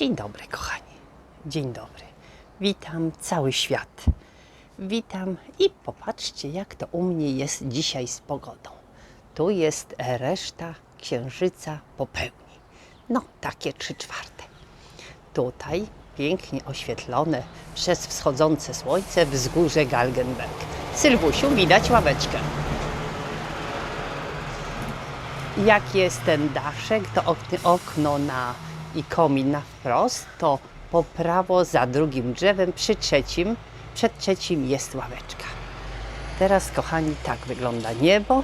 Dzień dobry, kochani. Dzień dobry. Witam cały świat. Witam i popatrzcie, jak to u mnie jest dzisiaj z pogodą. Tu jest reszta księżyca po pełni. No, takie trzy czwarte. Tutaj pięknie oświetlone przez wschodzące słońce wzgórze Galgenberg. Sylwusiu, widać ławeczkę. Jak jest ten daszek, to ok- okno na i komin na wprost, to po prawo za drugim drzewem, przy trzecim, przed trzecim jest ławeczka. Teraz, kochani, tak wygląda niebo.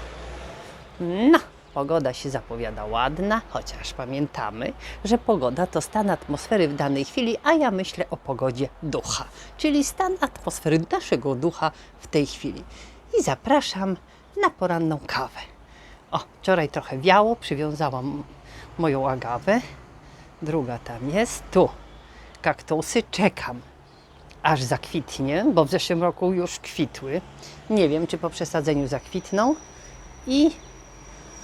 No, pogoda się zapowiada ładna, chociaż pamiętamy, że pogoda to stan atmosfery w danej chwili, a ja myślę o pogodzie ducha, czyli stan atmosfery naszego ducha w tej chwili. I zapraszam na poranną kawę. O, wczoraj trochę wiało, przywiązałam moją agawę. Druga tam jest, tu kaktusy, czekam aż zakwitnie, bo w zeszłym roku już kwitły. Nie wiem, czy po przesadzeniu zakwitną. I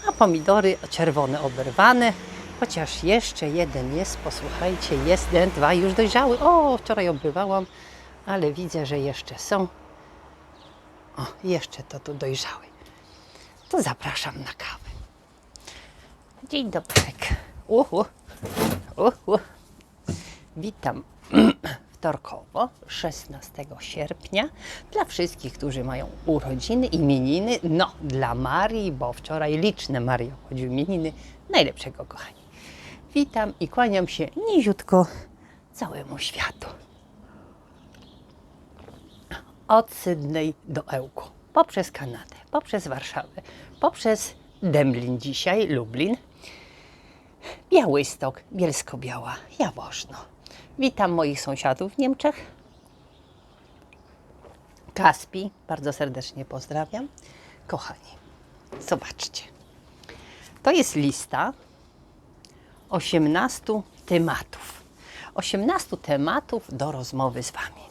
a pomidory czerwone oberwane, chociaż jeszcze jeden jest, posłuchajcie, jeden, dwa już dojrzały. O, wczoraj obywałam, ale widzę, że jeszcze są. O, jeszcze to tu dojrzały. To zapraszam na kawę. Dzień dobry. Uhu. Uhu. Witam wtorkowo, 16 sierpnia. Dla wszystkich, którzy mają urodziny, imieniny, no dla Marii, bo wczoraj liczne Marie obchodziły imieniny, najlepszego kochani. Witam i kłaniam się niziutko całemu światu. Od Sydney do Ełku, poprzez Kanadę, poprzez Warszawę, poprzez Demlin dzisiaj, Lublin, Białystok, Bielsko-Biała, Jaworzno. Witam moich sąsiadów w Niemczech. Kaspi, bardzo serdecznie pozdrawiam. Kochani, zobaczcie. To jest lista 18 tematów. 18 tematów do rozmowy z Wami.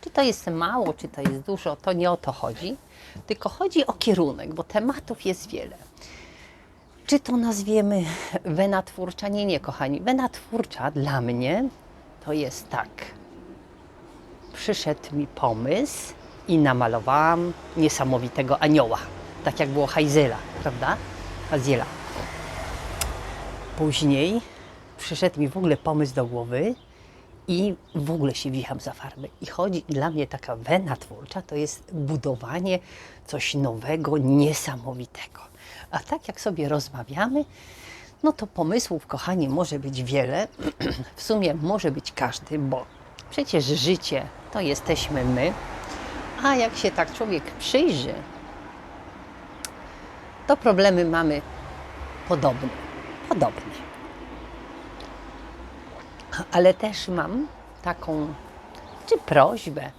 Czy to jest mało, czy to jest dużo, to nie o to chodzi, tylko chodzi o kierunek, bo tematów jest wiele. Czy to nazwiemy wena twórcza? Nie, nie, kochani. Wena twórcza dla mnie to jest tak. Przyszedł mi pomysł i namalowałam niesamowitego anioła. Tak jak było Hajzela, prawda? Haziela. Później przyszedł mi w ogóle pomysł do głowy i w ogóle się wicham za farbę. I chodzi dla mnie taka wena twórcza, to jest budowanie coś nowego, niesamowitego. A tak jak sobie rozmawiamy, no to pomysłów, kochani, może być wiele. w sumie może być każdy, bo przecież życie to jesteśmy my. A jak się tak człowiek przyjrzy, to problemy mamy podobne. Podobne. Ale też mam taką, czy prośbę,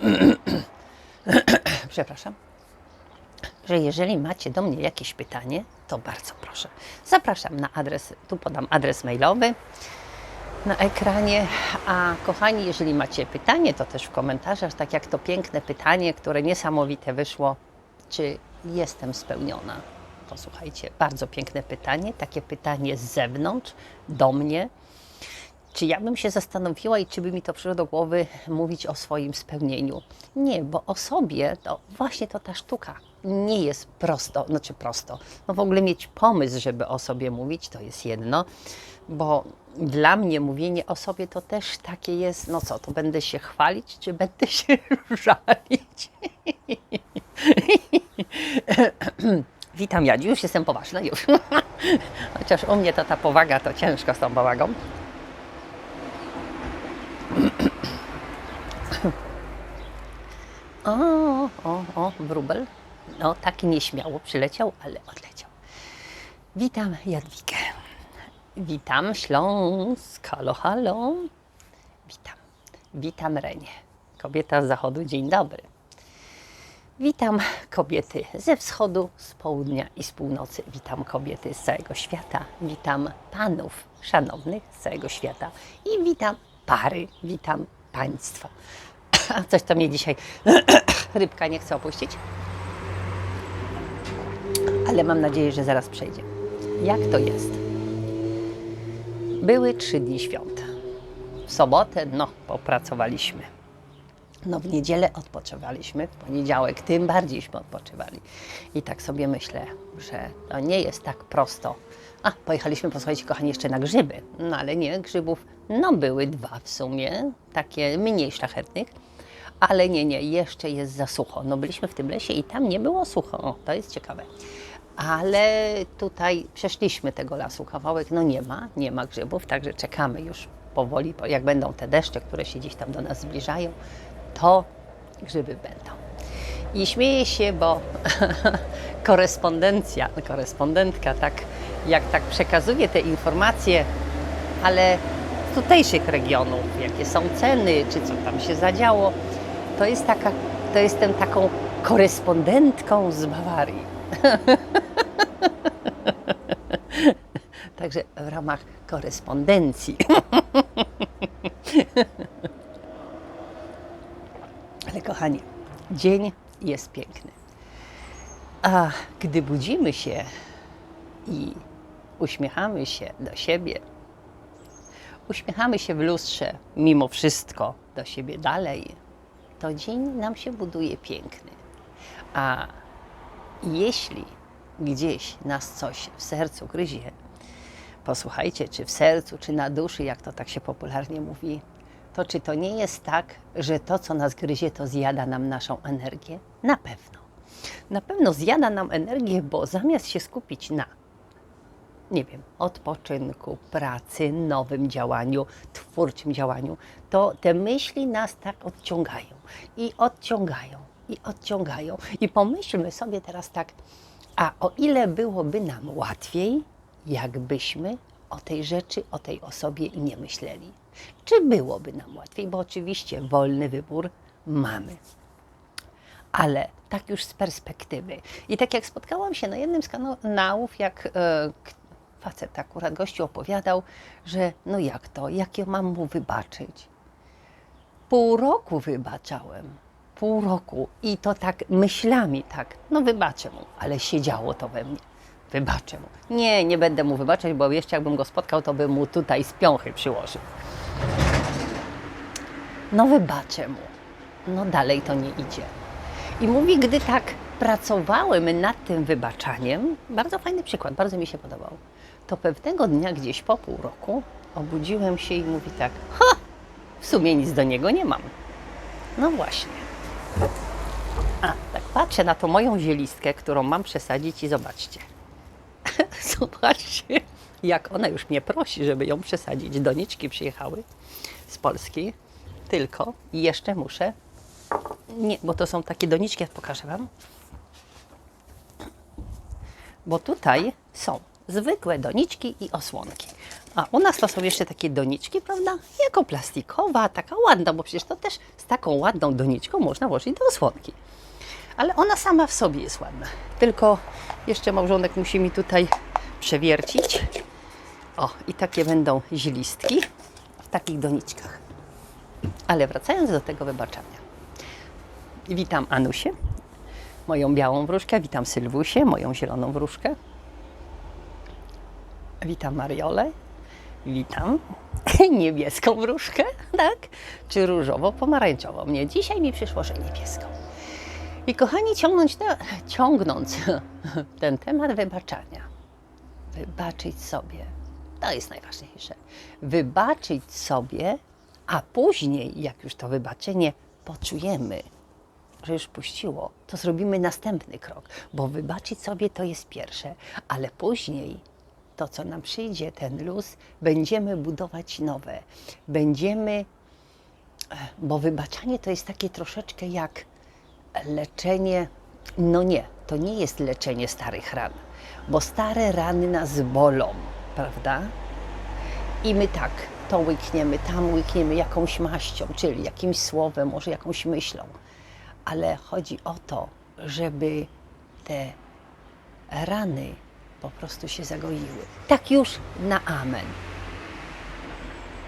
przepraszam, że jeżeli macie do mnie jakieś pytanie, to bardzo proszę. Zapraszam na adres, tu podam adres mailowy na ekranie. A kochani, jeżeli macie pytanie, to też w komentarzach, tak jak to piękne pytanie, które niesamowite wyszło, czy jestem spełniona? To słuchajcie, bardzo piękne pytanie, takie pytanie z zewnątrz, do mnie. Czy ja bym się zastanowiła i czy by mi to przyszło do głowy mówić o swoim spełnieniu? Nie, bo o sobie to właśnie to ta sztuka. Nie jest prosto, znaczy prosto. No w ogóle mieć pomysł, żeby o sobie mówić, to jest jedno, bo dla mnie mówienie o sobie to też takie jest, no co, to będę się chwalić, czy będę się żalić? Witam Jadziu, już jestem poważna, już. Chociaż u mnie to ta powaga to ciężko z tą powagą. O, o, o, wróbel. No, taki nieśmiało przyleciał, ale odleciał. Witam Jadwigę. Witam Śląsk. Halo, halo. Witam. Witam Renię. Kobieta z zachodu, dzień dobry. Witam kobiety ze wschodu, z południa i z północy. Witam kobiety z całego świata. Witam panów szanownych z całego świata. I witam pary. Witam państwa. Coś to mnie dzisiaj rybka nie chce opuścić. Ale mam nadzieję, że zaraz przejdzie. Jak to jest? Były trzy dni świąt. w sobotę, no, popracowaliśmy. No w niedzielę odpoczywaliśmy, w poniedziałek tym bardziejśmy odpoczywali. I tak sobie myślę, że to nie jest tak prosto. A, pojechaliśmy, posłuchajcie, kochani, jeszcze na grzyby. No ale nie, grzybów, no były dwa w sumie, takie mniej szlachetnych. Ale nie, nie, jeszcze jest za sucho. No byliśmy w tym lesie i tam nie było sucho. O, to jest ciekawe. Ale tutaj przeszliśmy tego lasu kawałek, no nie ma, nie ma grzybów, także czekamy już powoli, po- jak będą te deszcze, które się gdzieś tam do nas zbliżają, to grzyby będą. I śmieję się, bo korespondencja, korespondentka tak, jak tak przekazuje te informacje, ale z tutejszych regionów, jakie są ceny, czy co tam się zadziało, to jest taka, to jestem taką korespondentką z Bawarii. Także w ramach korespondencji. Ale kochani, dzień jest piękny. A gdy budzimy się i uśmiechamy się do siebie, uśmiechamy się w lustrze, mimo wszystko do siebie dalej, to dzień nam się buduje piękny. A jeśli gdzieś nas coś w sercu gryzie, posłuchajcie, czy w sercu, czy na duszy, jak to tak się popularnie mówi, to czy to nie jest tak, że to, co nas gryzie, to zjada nam naszą energię? Na pewno. Na pewno zjada nam energię, bo zamiast się skupić na, nie wiem, odpoczynku, pracy, nowym działaniu, twórczym działaniu, to te myśli nas tak odciągają i odciągają i odciągają. I pomyślmy sobie teraz tak, a o ile byłoby nam łatwiej, jakbyśmy o tej rzeczy, o tej osobie nie myśleli? Czy byłoby nam łatwiej? Bo oczywiście wolny wybór mamy. Ale tak już z perspektywy. I tak jak spotkałam się na jednym z kanałów, jak e, facet akurat gościu opowiadał, że no jak to, jak ja mam mu wybaczyć? Pół roku wybaczałem. Pół roku. I to tak myślami, tak, no wybaczę mu, ale siedziało to we mnie. Wybaczę mu. Nie, nie będę mu wybaczać, bo jeszcze jakbym go spotkał, to bym mu tutaj z piąchy przyłożył. No wybaczę mu. No dalej to nie idzie. I mówi, gdy tak pracowałem nad tym wybaczaniem, bardzo fajny przykład, bardzo mi się podobał, to pewnego dnia gdzieś po pół roku obudziłem się i mówi tak, ha, w sumie nic do niego nie mam. No właśnie. Patrzę na tą moją zielistkę, którą mam przesadzić i zobaczcie. Zobaczcie, jak ona już mnie prosi, żeby ją przesadzić. Doniczki przyjechały z Polski, tylko jeszcze muszę. Nie, bo to są takie doniczki, jak pokażę Wam. Bo tutaj są zwykłe doniczki i osłonki. A u nas to są jeszcze takie doniczki, prawda? Jako plastikowa, taka ładna, bo przecież to też z taką ładną doniczką można włożyć do osłonki. Ale ona sama w sobie jest ładna. Tylko jeszcze małżonek musi mi tutaj przewiercić. O, i takie będą zielistki w takich doniczkach. Ale wracając do tego wybaczania. Witam Anusię, moją białą wróżkę. Witam Sylwusię, moją zieloną wróżkę. Witam Mariolę. Witam niebieską wróżkę, tak? Czy różowo-pomarańczową. Nie, dzisiaj mi przyszło, że niebieską. I kochani, ciągnąć te, ciągnąc ten temat wybaczania, wybaczyć sobie, to jest najważniejsze. Wybaczyć sobie, a później, jak już to wybaczenie poczujemy, że już puściło, to zrobimy następny krok, bo wybaczyć sobie to jest pierwsze, ale później to, co nam przyjdzie, ten luz, będziemy budować nowe. Będziemy, bo wybaczanie to jest takie troszeczkę jak leczenie, no nie, to nie jest leczenie starych ran, bo stare rany nas bolą, prawda? I my tak, to łykniemy, tam łykniemy jakąś maścią, czyli jakimś słowem, może jakąś myślą. Ale chodzi o to, żeby te rany po prostu się zagoiły. Tak już na amen.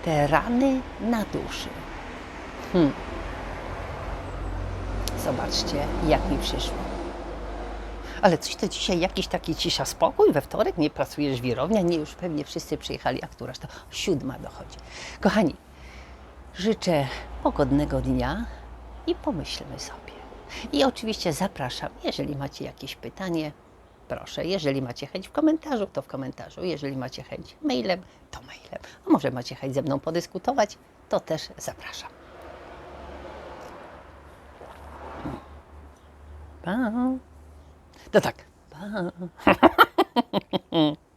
Te rany na duszy. Hmm. Zobaczcie, jak mi przyszło. Ale coś to dzisiaj jakiś taki cisza spokój, we wtorek nie pracujesz wirownia, nie już pewnie wszyscy przyjechali, a któraż to siódma dochodzi. Kochani, Życzę pogodnego dnia i pomyślmy sobie. I oczywiście zapraszam, jeżeli macie jakieś pytanie, proszę. Jeżeli macie chęć w komentarzu, to w komentarzu. Jeżeli macie chęć mailem, to mailem. A może macie chęć ze mną podyskutować, to też zapraszam. Pa. No tak. Pa.